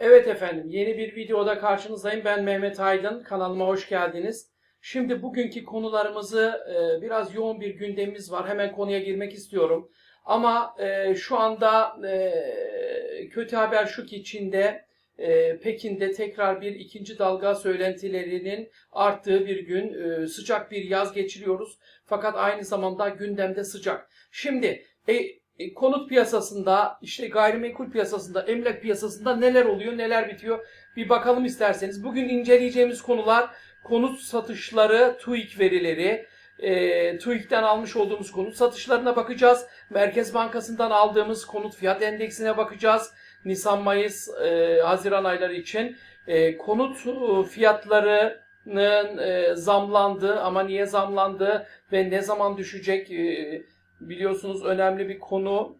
Evet efendim, yeni bir videoda karşınızdayım. Ben Mehmet Aydın. Kanalıma hoş geldiniz. Şimdi bugünkü konularımızı e, biraz yoğun bir gündemimiz var. Hemen konuya girmek istiyorum. Ama e, şu anda e, kötü haber şu ki Çin'de, Pekin'de tekrar bir ikinci dalga söylentilerinin arttığı bir gün, sıcak bir yaz geçiriyoruz. Fakat aynı zamanda gündemde sıcak. Şimdi e, e, konut piyasasında, işte gayrimenkul piyasasında, emlak piyasasında neler oluyor, neler bitiyor bir bakalım isterseniz. Bugün inceleyeceğimiz konular konut satışları, TÜİK verileri, e, TÜİK'ten almış olduğumuz konut satışlarına bakacağız. Merkez Bankası'ndan aldığımız konut fiyat endeksine bakacağız. Nisan, Mayıs, e, Haziran ayları için e, konut e, fiyatlarının e, zamlandığı ama niye zamlandı ve ne zaman düşecek e, biliyorsunuz önemli bir konu.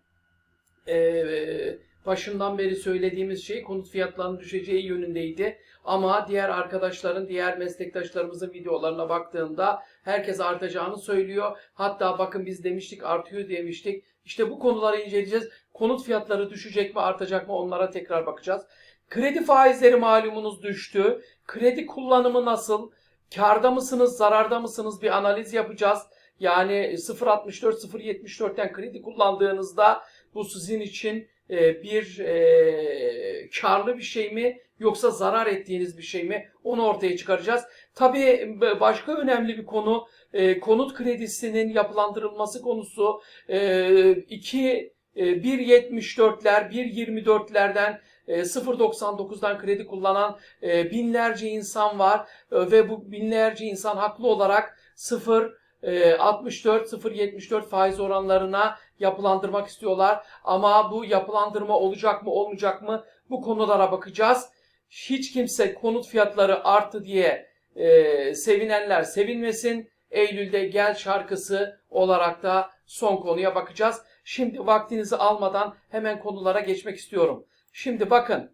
Ee, başından beri söylediğimiz şey konut fiyatlarının düşeceği yönündeydi. Ama diğer arkadaşların, diğer meslektaşlarımızın videolarına baktığımda herkes artacağını söylüyor. Hatta bakın biz demiştik artıyor demiştik. İşte bu konuları inceleyeceğiz. Konut fiyatları düşecek mi artacak mı onlara tekrar bakacağız. Kredi faizleri malumunuz düştü. Kredi kullanımı nasıl? Karda mısınız, zararda mısınız bir analiz yapacağız. Yani 0.64, 0.74'ten kredi kullandığınızda bu sizin için e, bir e, karlı bir şey mi yoksa zarar ettiğiniz bir şey mi onu ortaya çıkaracağız. Tabii başka önemli bir konu e, konut kredisinin yapılandırılması konusu. E, 2 e, 1.74'ler, 1.24'lerden 0.99'dan kredi kullanan e, binlerce insan var E, ve bu binlerce insan haklı olarak 0 64 0.74 faiz oranlarına yapılandırmak istiyorlar. Ama bu yapılandırma olacak mı olmayacak mı bu konulara bakacağız. Hiç kimse konut fiyatları arttı diye e, sevinenler sevinmesin. Eylül'de Gel şarkısı olarak da son konuya bakacağız. Şimdi vaktinizi almadan hemen konulara geçmek istiyorum. Şimdi bakın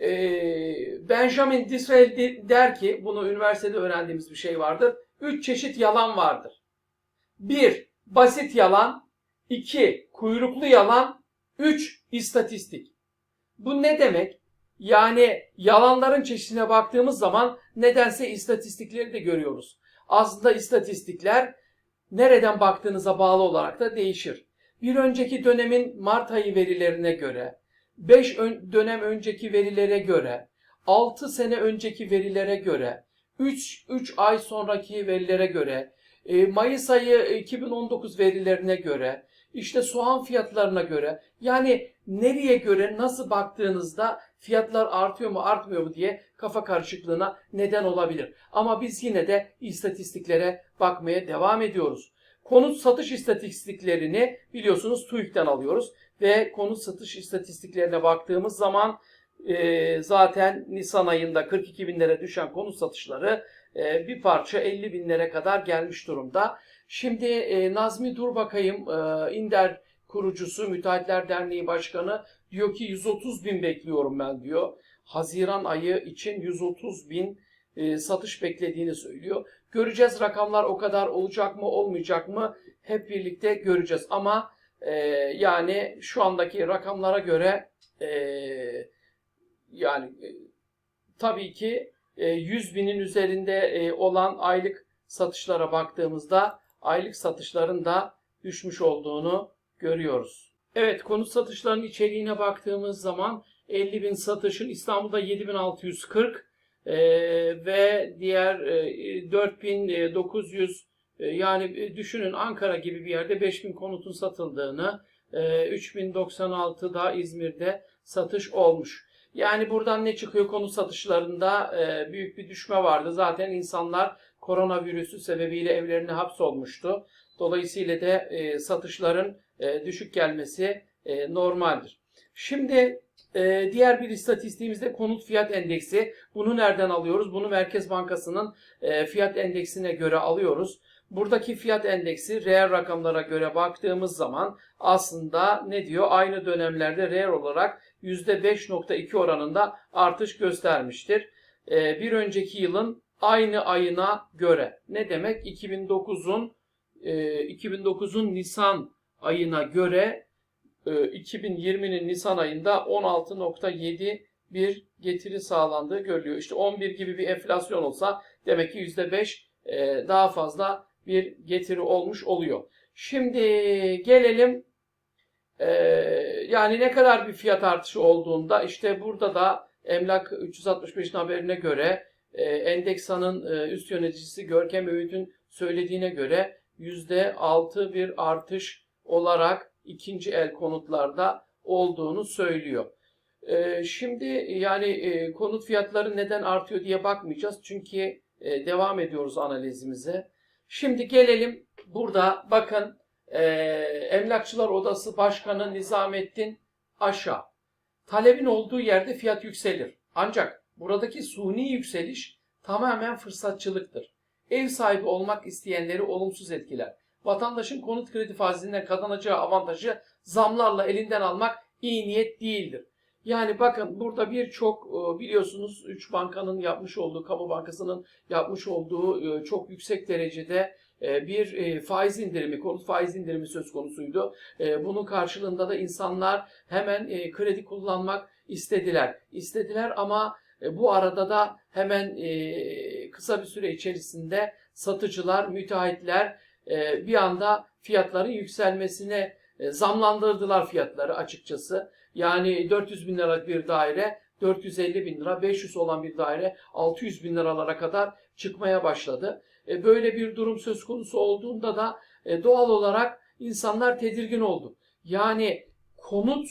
e, Benjamin Disraeli der ki bunu üniversitede öğrendiğimiz bir şey vardır. Üç çeşit yalan vardır. Bir, basit yalan. iki kuyruklu yalan. Üç, istatistik. Bu ne demek? Yani yalanların çeşidine baktığımız zaman nedense istatistikleri de görüyoruz. Aslında istatistikler nereden baktığınıza bağlı olarak da değişir. Bir önceki dönemin Mart ayı verilerine göre, 5 dönem önceki verilere göre, 6 sene önceki verilere göre, 3, 3 ay sonraki verilere göre, e, Mayıs ayı 2019 verilerine göre, işte soğan fiyatlarına göre, yani nereye göre nasıl baktığınızda fiyatlar artıyor mu artmıyor mu diye kafa karışıklığına neden olabilir. Ama biz yine de istatistiklere bakmaya devam ediyoruz. Konut satış istatistiklerini biliyorsunuz TÜİK'ten alıyoruz ve konut satış istatistiklerine baktığımız zaman e, zaten Nisan ayında 42 binlere düşen konut satışları e, bir parça 50 binlere kadar gelmiş durumda. Şimdi e, Nazmi Durbakayım, e, İnder kurucusu, Müteahhitler Derneği Başkanı diyor ki 130 bin bekliyorum ben diyor. Haziran ayı için 130 bin e, satış beklediğini söylüyor. Göreceğiz rakamlar o kadar olacak mı olmayacak mı hep birlikte göreceğiz. Ama e, yani şu andaki rakamlara göre e, yani e, tabii ki e, 100 binin üzerinde e, olan aylık satışlara baktığımızda aylık satışların da düşmüş olduğunu görüyoruz. Evet konut satışlarının içeriğine baktığımız zaman 50 bin satışın İstanbul'da 7640 e, ve diğer e, 4900 e, yani e, düşünün Ankara gibi bir yerde 5000 konutun satıldığını e, 3096'da İzmir'de satış olmuş. Yani buradan ne çıkıyor konu satışlarında e, büyük bir düşme vardı. Zaten insanlar koronavirüsü sebebiyle evlerine hapsolmuştu. Dolayısıyla da e, satışların e, düşük gelmesi e, normaldir. Şimdi e, diğer bir istatistiğimizde konut fiyat endeksi. Bunu nereden alıyoruz? Bunu Merkez Bankası'nın e, fiyat endeksine göre alıyoruz. Buradaki fiyat endeksi reel rakamlara göre baktığımız zaman aslında ne diyor? Aynı dönemlerde reel olarak %5.2 oranında artış göstermiştir. Ee, bir önceki yılın aynı ayına göre ne demek? 2009'un 2009'un e, Nisan ayına göre 2020'nin e, Nisan ayında 16.7 bir getiri sağlandığı görülüyor. İşte 11 gibi bir enflasyon olsa demek ki %5 e, daha fazla bir getiri olmuş oluyor. Şimdi gelelim e, yani ne kadar bir fiyat artışı olduğunda işte burada da Emlak 365'in haberine göre e, Endeksa'nın e, üst yöneticisi Görkem Öğüt'ün söylediğine göre %6 bir artış olarak ikinci el konutlarda olduğunu söylüyor. E, şimdi yani e, konut fiyatları neden artıyor diye bakmayacağız. Çünkü e, devam ediyoruz analizimize. Şimdi gelelim burada bakın e, Emlakçılar Odası Başkanı Nizamettin Aşağı. Talebin olduğu yerde fiyat yükselir. Ancak buradaki suni yükseliş tamamen fırsatçılıktır. Ev sahibi olmak isteyenleri olumsuz etkiler. Vatandaşın konut kredi faizinden kazanacağı avantajı zamlarla elinden almak iyi niyet değildir. Yani bakın burada birçok e, biliyorsunuz 3 bankanın yapmış olduğu, kamu bankasının yapmış olduğu e, çok yüksek derecede bir faiz indirimi, konut faiz indirimi söz konusuydu. Bunun karşılığında da insanlar hemen kredi kullanmak istediler. İstediler ama bu arada da hemen kısa bir süre içerisinde satıcılar, müteahhitler bir anda fiyatların yükselmesine zamlandırdılar fiyatları açıkçası. Yani 400 bin liralık bir daire 450 bin lira, 500 olan bir daire 600 bin liralara kadar çıkmaya başladı. E, böyle bir durum söz konusu olduğunda da e, doğal olarak insanlar tedirgin oldu. Yani konut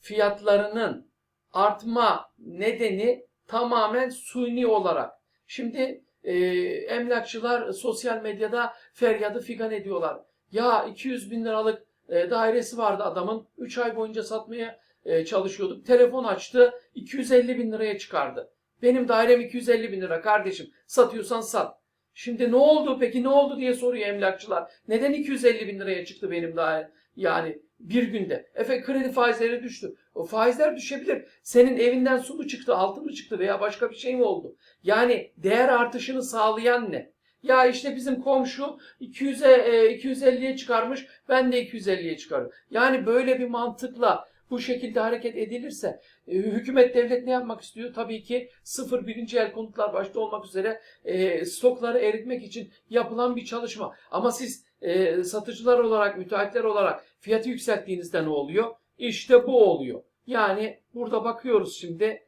fiyatlarının artma nedeni tamamen suni olarak. Şimdi e, emlakçılar sosyal medyada feryadı figan ediyorlar. Ya 200 bin liralık e, dairesi vardı adamın. 3 ay boyunca satmaya e, çalışıyorduk. Telefon açtı 250 bin liraya çıkardı. Benim dairem 250 bin lira kardeşim. Satıyorsan sat. Şimdi ne oldu peki ne oldu diye soruyor emlakçılar. Neden 250 bin liraya çıktı benim daire? Yani bir günde. Efe kredi faizleri düştü. O faizler düşebilir. Senin evinden su mu çıktı, altın mı çıktı veya başka bir şey mi oldu? Yani değer artışını sağlayan ne? Ya işte bizim komşu 200'e 250'ye çıkarmış, ben de 250'ye çıkarım. Yani böyle bir mantıkla bu şekilde hareket edilirse e, hükümet devlet ne yapmak istiyor? Tabii ki sıfır birinci el konutlar başta olmak üzere e, stokları eritmek için yapılan bir çalışma. Ama siz e, satıcılar olarak, müteahhitler olarak fiyatı yükselttiğinizde ne oluyor? İşte bu oluyor. Yani burada bakıyoruz şimdi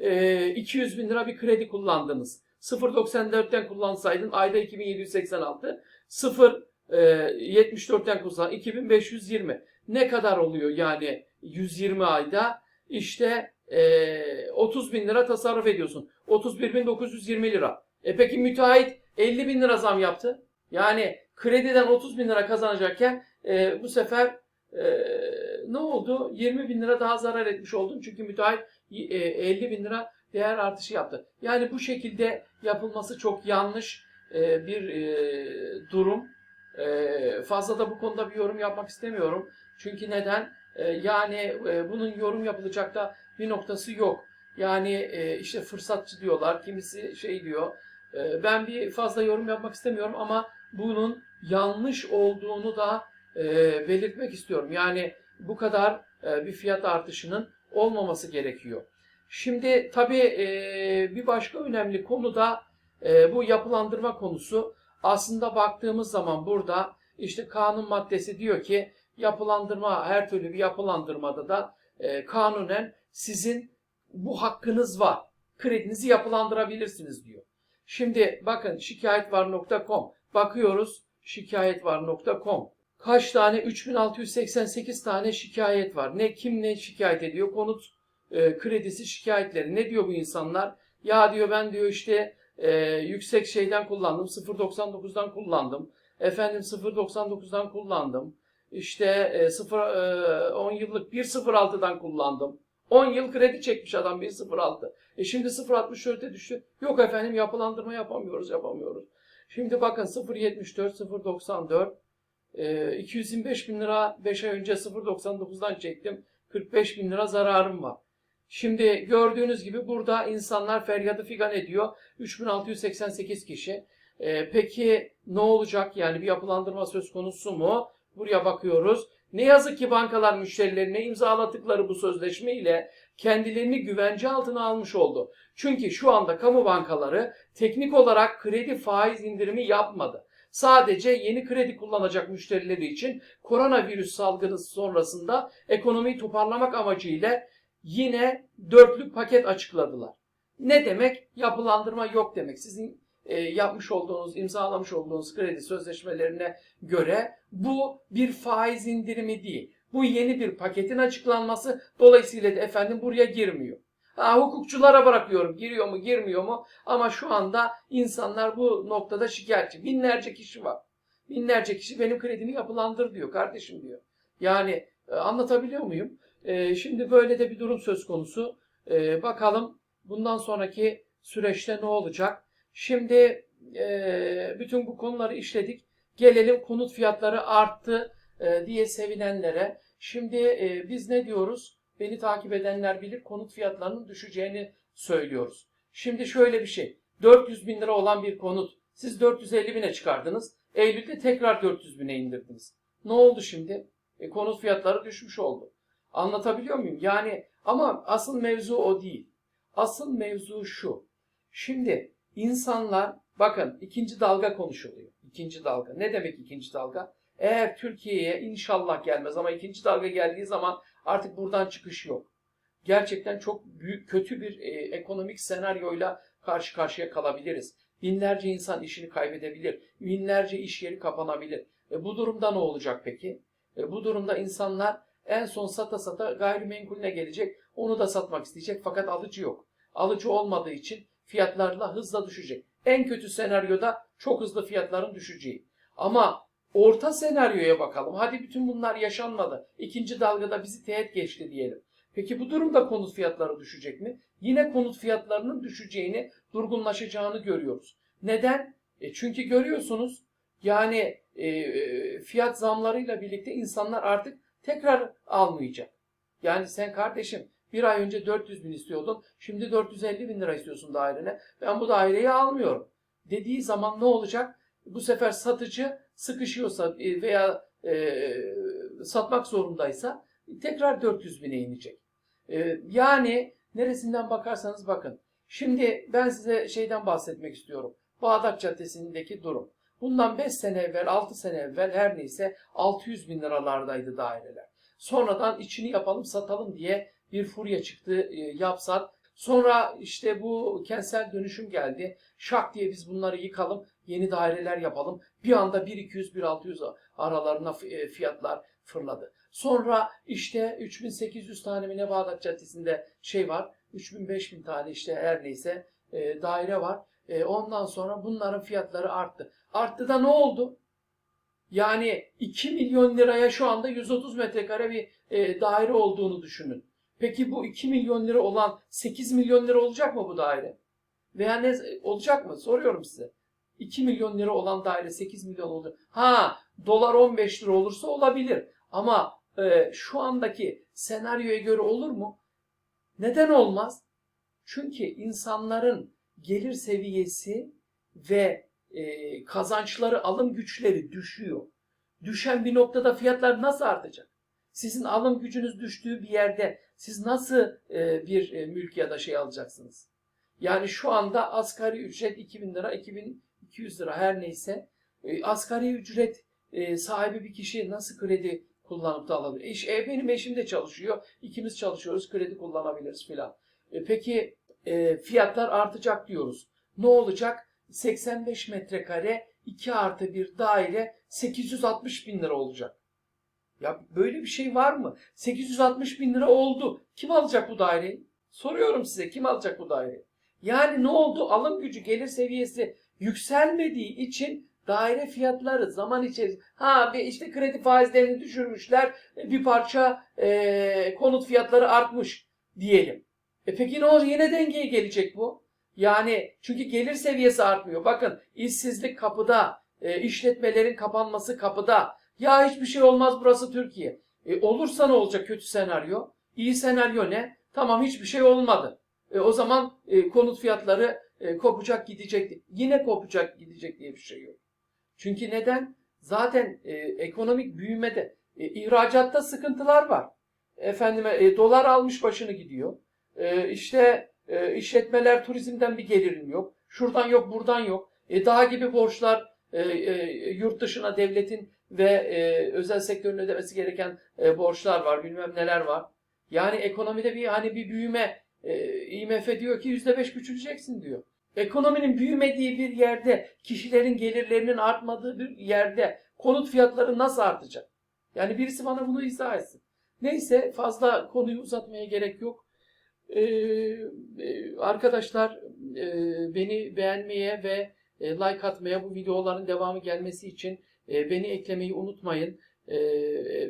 e, 200 bin lira bir kredi kullandınız. 0.94'ten kullansaydın ayda 2786, 0.74'ten kullansaydın 2520. Ne kadar oluyor yani 120 ayda? İşte e, 30 bin lira tasarruf ediyorsun. 31.920 lira. E peki müteahhit 50 bin lira zam yaptı. Yani krediden 30 bin lira kazanacakken e, bu sefer e, ne oldu? 20 bin lira daha zarar etmiş oldun. Çünkü müteahhit e, 50 bin lira değer artışı yaptı. Yani bu şekilde yapılması çok yanlış e, bir e, durum. E, fazla da bu konuda bir yorum yapmak istemiyorum. Çünkü neden? E, yani e, bunun yorum yapılacak da bir noktası yok. Yani e, işte fırsatçı diyorlar, kimisi şey diyor. E, ben bir fazla yorum yapmak istemiyorum ama bunun yanlış olduğunu da belirtmek istiyorum. Yani bu kadar bir fiyat artışının olmaması gerekiyor. Şimdi tabii bir başka önemli konu da bu yapılandırma konusu. Aslında baktığımız zaman burada işte kanun maddesi diyor ki yapılandırma her türlü bir yapılandırmada da e, kanunen sizin bu hakkınız var. Kredinizi yapılandırabilirsiniz diyor. Şimdi bakın şikayetvar.com bakıyoruz şikayetvar.com kaç tane 3688 tane şikayet var. Ne kim ne şikayet ediyor? Konut e, kredisi şikayetleri. Ne diyor bu insanlar? Ya diyor ben diyor işte e, yüksek şeyden kullandım. 0.99'dan kullandım. Efendim 0.99'dan kullandım. İşte e, 0 e, 10 yıllık 1.06'dan kullandım. 10 yıl kredi çekmiş adam 1.06. E şimdi 0.64'e düştü. Yok efendim yapılandırma yapamıyoruz yapamıyoruz. Şimdi bakın 0.74, 0.94, e, 225 bin lira 5 ay önce 0.99'dan çektim. 45 bin lira zararım var. Şimdi gördüğünüz gibi burada insanlar feryadı figan ediyor. 3688 kişi. E, peki ne olacak? Yani bir yapılandırma söz konusu mu? Buraya bakıyoruz. Ne yazık ki bankalar müşterilerine imzaladıkları bu sözleşme ile kendilerini güvence altına almış oldu. Çünkü şu anda kamu bankaları teknik olarak kredi faiz indirimi yapmadı. Sadece yeni kredi kullanacak müşterileri için koronavirüs salgını sonrasında ekonomiyi toparlamak amacıyla yine dörtlü paket açıkladılar. Ne demek? Yapılandırma yok demek. Sizin e, yapmış olduğunuz, imzalamış olduğunuz kredi sözleşmelerine göre bu bir faiz indirimi değil. Bu yeni bir paketin açıklanması. Dolayısıyla da efendim buraya girmiyor. Ha, hukukçulara bırakıyorum. Giriyor mu, girmiyor mu? Ama şu anda insanlar bu noktada şikayetçi. Binlerce kişi var. Binlerce kişi benim kredimi yapılandır diyor kardeşim diyor. Yani e, anlatabiliyor muyum? E, şimdi böyle de bir durum söz konusu. E, bakalım bundan sonraki süreçte ne olacak? Şimdi e, bütün bu konuları işledik. Gelelim konut fiyatları arttı e, diye sevinenlere. Şimdi e, biz ne diyoruz? Beni takip edenler bilir konut fiyatlarının düşeceğini söylüyoruz. Şimdi şöyle bir şey. 400 bin lira olan bir konut siz 450 bine çıkardınız. Eylül'de tekrar 400 bine indirdiniz. Ne oldu şimdi? E, konut fiyatları düşmüş oldu. Anlatabiliyor muyum? Yani ama asıl mevzu o değil. Asıl mevzu şu. Şimdi insanlar bakın ikinci dalga konuşuluyor. İkinci dalga. Ne demek ikinci dalga? Eğer Türkiye'ye inşallah gelmez ama ikinci dalga geldiği zaman artık buradan çıkış yok. Gerçekten çok büyük kötü bir e, ekonomik senaryoyla karşı karşıya kalabiliriz. Binlerce insan işini kaybedebilir. Binlerce iş yeri kapanabilir. E, bu durumda ne olacak peki? E, bu durumda insanlar en son sata sata gayrimenkulüne gelecek. Onu da satmak isteyecek fakat alıcı yok. Alıcı olmadığı için fiyatlarla hızla düşecek. En kötü senaryoda çok hızlı fiyatların düşeceği. Ama orta senaryoya bakalım. Hadi bütün bunlar yaşanmadı. İkinci dalgada bizi teğet geçti diyelim. Peki bu durumda konut fiyatları düşecek mi? Yine konut fiyatlarının düşeceğini, durgunlaşacağını görüyoruz. Neden? E çünkü görüyorsunuz yani e, fiyat zamlarıyla birlikte insanlar artık tekrar almayacak. Yani sen kardeşim bir ay önce 400 bin istiyordun. Şimdi 450 bin lira istiyorsun dairene. Ben bu daireyi almıyorum. Dediği zaman ne olacak? Bu sefer satıcı sıkışıyorsa e, veya e, satmak zorundaysa tekrar 400 bine inecek. E, yani neresinden bakarsanız bakın. Şimdi ben size şeyden bahsetmek istiyorum. Bağdat Caddesi'ndeki durum. Bundan 5 sene evvel, 6 sene evvel her neyse 600 bin liralardaydı daireler. Sonradan içini yapalım satalım diye bir furya çıktı e, yapsat. Sonra işte bu kentsel dönüşüm geldi. Şak diye biz bunları yıkalım, yeni daireler yapalım. Bir anda 1.200-1.600 aralarına e, fiyatlar fırladı. Sonra işte 3800 tane mi ne Bağdat Caddesi'nde şey var. 3000-5000 tane işte her neyse e, daire var. E, ondan sonra bunların fiyatları arttı. Arttı da ne oldu? Yani 2 milyon liraya şu anda 130 metrekare bir e, daire olduğunu düşünün. Peki bu 2 milyon lira olan 8 milyon lira olacak mı bu daire? Veya ne olacak mı? Soruyorum size. 2 milyon lira olan daire 8 milyon olacak. Ha dolar 15 lira olursa olabilir. Ama e, şu andaki senaryoya göre olur mu? Neden olmaz? Çünkü insanların gelir seviyesi ve e, kazançları, alım güçleri düşüyor. Düşen bir noktada fiyatlar nasıl artacak? Sizin alım gücünüz düştüğü bir yerde siz nasıl e, bir e, mülk ya da şey alacaksınız? Yani şu anda asgari ücret 2000 lira, 2200 lira her neyse. E, asgari ücret e, sahibi bir kişi nasıl kredi kullanıp da alabilir? Eş, e, benim eşim de çalışıyor. İkimiz çalışıyoruz. Kredi kullanabiliriz filan. E, peki e, fiyatlar artacak diyoruz. Ne olacak? 85 metrekare 2 artı bir daire 860 bin lira olacak. Ya böyle bir şey var mı? 860 bin lira oldu. Kim alacak bu daireyi? Soruyorum size kim alacak bu daireyi? Yani ne oldu? Alım gücü, gelir seviyesi yükselmediği için daire fiyatları zaman içerisinde ha işte kredi faizlerini düşürmüşler bir parça e, konut fiyatları artmış diyelim. E peki ne olur yine dengeye gelecek bu? Yani çünkü gelir seviyesi artmıyor. Bakın işsizlik kapıda, e, işletmelerin kapanması kapıda. Ya hiçbir şey olmaz burası Türkiye. E, olursa ne olacak kötü senaryo? İyi senaryo ne? Tamam hiçbir şey olmadı. E, o zaman e, konut fiyatları e, kopacak gidecek. Yine kopacak gidecek diye bir şey yok. Çünkü neden? Zaten e, ekonomik büyümede, e, ihracatta sıkıntılar var. Efendime e, dolar almış başını gidiyor. E, işte e, işletmeler turizmden bir gelirim yok. Şuradan yok, buradan yok. E, daha gibi borçlar e, e, yurt dışına devletin ve e, özel sektörün ödemesi gereken e, borçlar var, bilmem neler var. Yani ekonomide bir hani bir büyüme e, IMF diyor ki yüzde beş küçüleceksin diyor. Ekonominin büyümediği bir yerde, kişilerin gelirlerinin artmadığı bir yerde konut fiyatları nasıl artacak? Yani birisi bana bunu izah etsin. Neyse fazla konuyu uzatmaya gerek yok. Ee, arkadaşlar e, beni beğenmeye ve e, like atmaya bu videoların devamı gelmesi için e, beni eklemeyi unutmayın. E,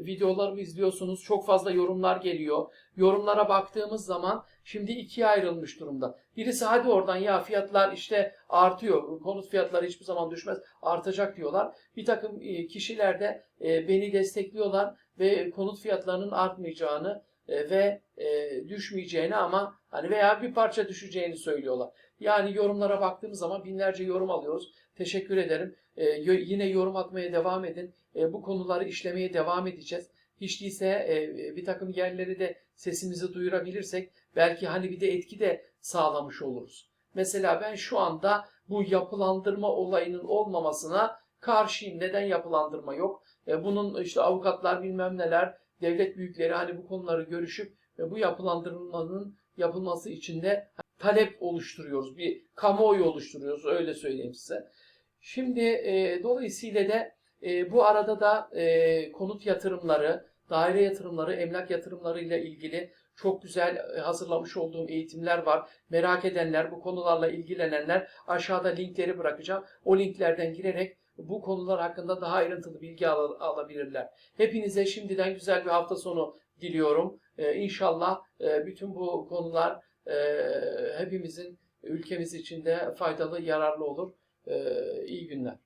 videolarımı izliyorsunuz. Çok fazla yorumlar geliyor. Yorumlara baktığımız zaman şimdi ikiye ayrılmış durumda. Birisi hadi oradan ya fiyatlar işte artıyor. Konut fiyatları hiçbir zaman düşmez. Artacak diyorlar. Bir takım e, kişiler de e, beni destekliyorlar ve konut fiyatlarının artmayacağını e, ve düşmeyeceğini ama hani veya bir parça düşeceğini söylüyorlar. Yani yorumlara baktığımız zaman binlerce yorum alıyoruz. Teşekkür ederim. E, yine yorum atmaya devam edin. E, bu konuları işlemeye devam edeceğiz. Hiç değilse e, bir takım yerleri de sesimizi duyurabilirsek belki hani bir de etki de sağlamış oluruz. Mesela ben şu anda bu yapılandırma olayının olmamasına karşıyım. Neden yapılandırma yok? E, bunun işte avukatlar bilmem neler, devlet büyükleri hani bu konuları görüşüp e, bu yapılandırmanın yapılması için de talep oluşturuyoruz. Bir kamuoyu oluşturuyoruz öyle söyleyeyim size. Şimdi e, dolayısıyla da e, bu arada da e, konut yatırımları, daire yatırımları, emlak yatırımları ile ilgili çok güzel e, hazırlamış olduğum eğitimler var. Merak edenler, bu konularla ilgilenenler aşağıda linkleri bırakacağım. O linklerden girerek bu konular hakkında daha ayrıntılı bilgi al- alabilirler. Hepinize şimdiden güzel bir hafta sonu diliyorum. Ee, inşallah e, bütün bu konular hepimizin ülkemiz için de faydalı, yararlı olur. Ee, iyi günler.